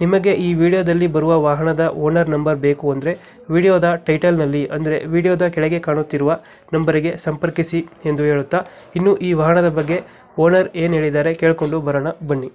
ನಿಮಗೆ ಈ ವಿಡಿಯೋದಲ್ಲಿ ಬರುವ ವಾಹನದ ಓನರ್ ನಂಬರ್ ಬೇಕು ಅಂದರೆ ವಿಡಿಯೋದ ಟೈಟಲ್ನಲ್ಲಿ ಅಂದರೆ ವಿಡಿಯೋದ ಕೆಳಗೆ ಕಾಣುತ್ತಿರುವ ನಂಬರಿಗೆ ಸಂಪರ್ಕಿಸಿ ಎಂದು ಹೇಳುತ್ತಾ ಇನ್ನು ಈ ವಾಹನದ ಬಗ್ಗೆ ಓನರ್ ಏನು ಹೇಳಿದ್ದಾರೆ ಕೇಳಿಕೊಂಡು ಬರೋಣ ಬನ್ನಿ.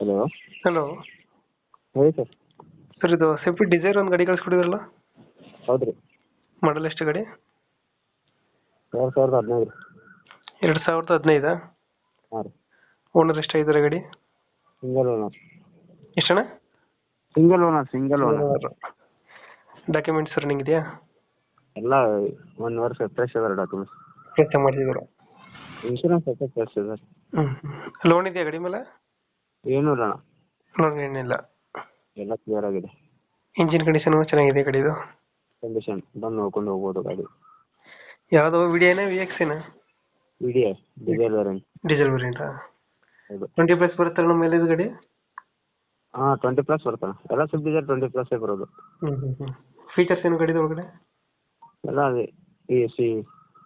ಹಲೋ. ಹಲೋ. ಹೇಳಿ ಸರ್. ಸರ್ ಇದು ಸೇಫ್ಟಿ ಡಿಸೈರ್ ಒಂದು ಗಾಡಿ ಕಳಿಸ್ಕೊಡಿದ್ರಲ್ಲ? ಹೌದು ರೀ. ಮಾಡಲ್ ಎಷ್ಟು ಗಾಡಿ? ಎರಡು ಸಾವಿರದ ಹದಿನೈದು ರೀ. ಎರಡು ಸಾವಿರದ ಹದಿನೈದಾ? ಹಾಂ ರೀ. ಓನರ್ ಎಷ್ಟಾಗಿದ್ದಾರೆ ಗಾಡಿ? Single owner. ಎಷ್ಟಣ್ಣ? Single owner single owner documents running ಇದೆಯಾ ಎಲ್ಲ ಒಂದು ವರ್ಷ ಫ್ರೆಶ್ ಅದಾರೆ ಡಾಕ್ಯುಮೆಂಟ್ಸ್ ಕೆಲಸ ಮಾಡಿದ್ರು ಇನ್ಶೂರೆನ್ಸ್ ಎಲ್ಲ ಫ್ರೆಶ್ ಅದ ಲೋನ್ ಇದೆಯಾ ಗಡಿ ಮೇಲೆ? ಏನು ಇಲ್ಲ ಅಣ್ಣ. ಲೋನ್ ಏನಿಲ್ಲ ಎಲ್ಲ ಕ್ಲಿಯರ್ ಆಗಿದೆ. ಇಂಜಿನ್ ಕಂಡೀಷನ್ ಚೆನ್ನಾಗಿದೆ ಗಾಡಿದು? ಕಂಡೀಷನ್ ಬಂದು ನೋಡ್ಕೊಂಡು ಹೋಗ್ಬೋದು ಗಾಡಿ. ಯಾವುದೋ ವಿಡಿಯೋನ ವಿ ಎಕ್ಸ್ ಏನ? ಇಡಿಯ ಡೀಸೆಲ್ ವೇರಿಯಂಟ್ ಡೀಸೆಲ್ ವೇರಿಯಂಟಾ ಹೌದು. ಟ್ವೆಂಟಿ ಪ್ಲಸ್ ಬರುತ್ತೆ ನಮ್ಮ ಮೈಲೇಜ್ ಗಾಡಿ? ಹಾಂ ಟ್ವೆಂಟಿ ಪ್ಲಸ್ ಬರ್ತಾನೆ ಎಲ್ಲ ಸ್ವಿಫ್ಟ್ ಡೀಸೆಲ್ ಟ್ವೆಂಟಿ ಪ್ಲಸ್ಸೇ ಬರೋದು. ಹ್ಞೂ ಹ್ಞೂ ಹ್ಞೂ ಫೀಚರ್ಸ್ ಏನು ಗಾಡಿದ ಒಳಗಡೆ ಎಲ್ಲ ಅದೇ A C.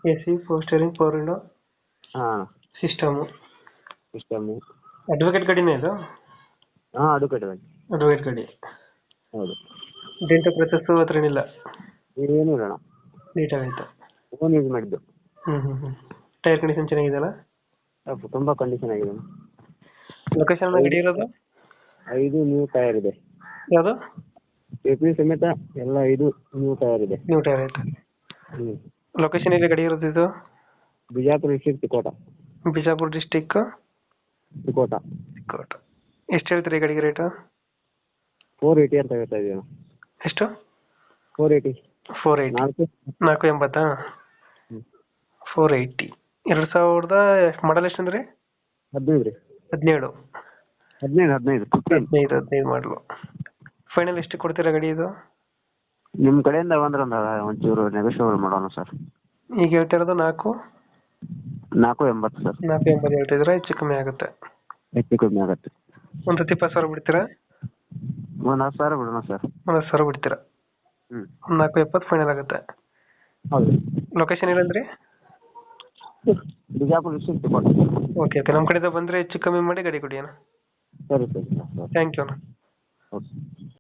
A C four steering four window ಹಾಂ. ಸಿಸ್ಟಮು ಸಿಸ್ಟಮು ಅಡ್ವೊಕೇಟ್ ಗಾಡಿನೇ ಇದು? ಹಾಂ ಅದು ಕಟ್ಟಿದೆ ಅಡ್ವೊಕೇಟ್ ಗಾಡಿ. ಹೌದು. ಡೆಂಟು ಪ್ರೊಸೆಸ್ಸು ಹತ್ರ ಏನಿಲ್ಲ? ಏನು ಇಲ್ಲ ಅಣ್ಣ. ನೀಟಾಗೈತೆ ಫೋನ್ ಯೂಸ್ ಮಾಡಿದ್ದು. ಹ್ಞೂ ಹ್ಞೂ ಹ್ಞೂ ಟೈರ್ ಕಂಡೀಷನ್ ಚೆನ್ನಾಗಿದೆ ಅಲ್ಲ ತುಂಬ ಕಂಡೀಷನ್ ಆಗಿದೆ ಲೊಕೇಶನ್ ಗಾಡಿ ಇರೋದು? ಐದು ನ್ಯೂ ಟೈರ್ ಇದೆ. ಯಾವುದು? ಎ ಪಿ ಸಮೇತ ಎಲ್ಲ ಐದು ನ್ಯೂ ಟೈರ್ ಇದೆ. ನ್ಯೂ ಟೈರ್ ಐತೆ. ಹ್ಞೂ ಲೊಕೇಶನ್ ಎಲ್ಲಿ ಗಾಡಿ ಇರೋದು ಇದು? ಬಿಜಾಪುರ ಡಿಸ್ಟ್ರಿಕ್ಟ್ ತಿಕೋಟ ಬಿಜಾಪುರ ಡಿಸ್ಟಿಕ್ ತಿಕೋಟ ಕೋಟ. ಎಷ್ಟು ಹೇಳ್ತೀರಿ ಗಾಡಿಗೆ ರೇಟು ಫೋರ್ ಏಯ್ಟಿ ಅಂತ ಹೇಳ್ತಾ ಇದೀವಿ ಎಷ್ಟು? ಫೋರ್ ಏಯ್ಟಿ ಫೋರ್ ಏಯ್ಟಿ ನಾಲ್ಕು. ನಾಲ್ಕು ಎಂಬತ್ತಾ? ಹ್ಞೂ ಫೋರ್ ಏಯ್ಟಿ ಎರಡು ಸಾವಿರದ ಮಾಡಲ್ ಎಷ್ಟು ಅಂದ್ರೆ? ಹದಿನೈದು ರೀ. ಹದಿನೇಳು. ಹದಿನೈದು ಹದಿನೈದು ಫಿಫ್ಟೀನ್ ಹದಿನೈದು ಹದಿನೈದು ಮಾಡಲು ಫೈನಲ್ ಎಷ್ಟು ಕೊಡ್ತೀರಾ ಗಾಡಿ ಇದು? ನಿಮ್ಮ ಕಡೆಯಿಂದ ಬಂದ್ರೆ ಒಂದು ಒಂಚೂರು ನೆಗೋಷಿಯೇಬಲ್ ಮಾಡೋಣ ಸರ್ ಈಗ ಹೇಳ್ತಾ ಇರೋದು ನಾಲ್ಕು? ನಾಲ್ಕು ಎಂಬತ್ತು ಸರ್ ನಾಲ್ಕು ಎಂಬತ್ತು ಹೇಳ್ತಿದ್ರೆ ಹೆಚ್ಚು ಕಮ್ಮಿ ಆಗುತ್ತೆ. ಹೆಚ್ಚು ಕಮ್ಮಿ ಆಗುತ್ತೆ. ಒಂದು ಹತ್ತು ಇಪ್ಪತ್ತು ಸಾವಿರ ಬಿಡ್ತೀರಾ? ಒಂದು ಹತ್ತು ಸಾವಿರ ಬಿಡೋಣ ಸರ್ ಒಂದು ಹತ್ತು ಸಾವಿರ ಬಿಡ್ತೀರಾ? ಹ್ಞೂ ಒಂದು ನಾಲ್ಕು ಎಪ್ಪತ್ತು ಫೈನಲ್ ಆಗುತ್ತೆ. ಹೌದು. ಲೊಕೇಶನ್ ಏನಂದ್ರಿ ಬಿಜಾಪುರ ಡಿಸ್ಟ್ರಿಕ್ಟ್ ಓಕೆ ಓಕೆ ನಮ್ಮ ಕಡೆಯಿಂದ ಬಂದರೆ ಹೆಚ್ಚು ಕಮ್ಮಿ ಮಾಡಿ ಗಾಡಿ ಕೊಡಿ ಅಣ್ಣ. ಸರಿ ಸರಿ ಸರ್ ಥ್ಯಾಂಕ್ ಯು ಅಣ್ಣ ಓಕೆ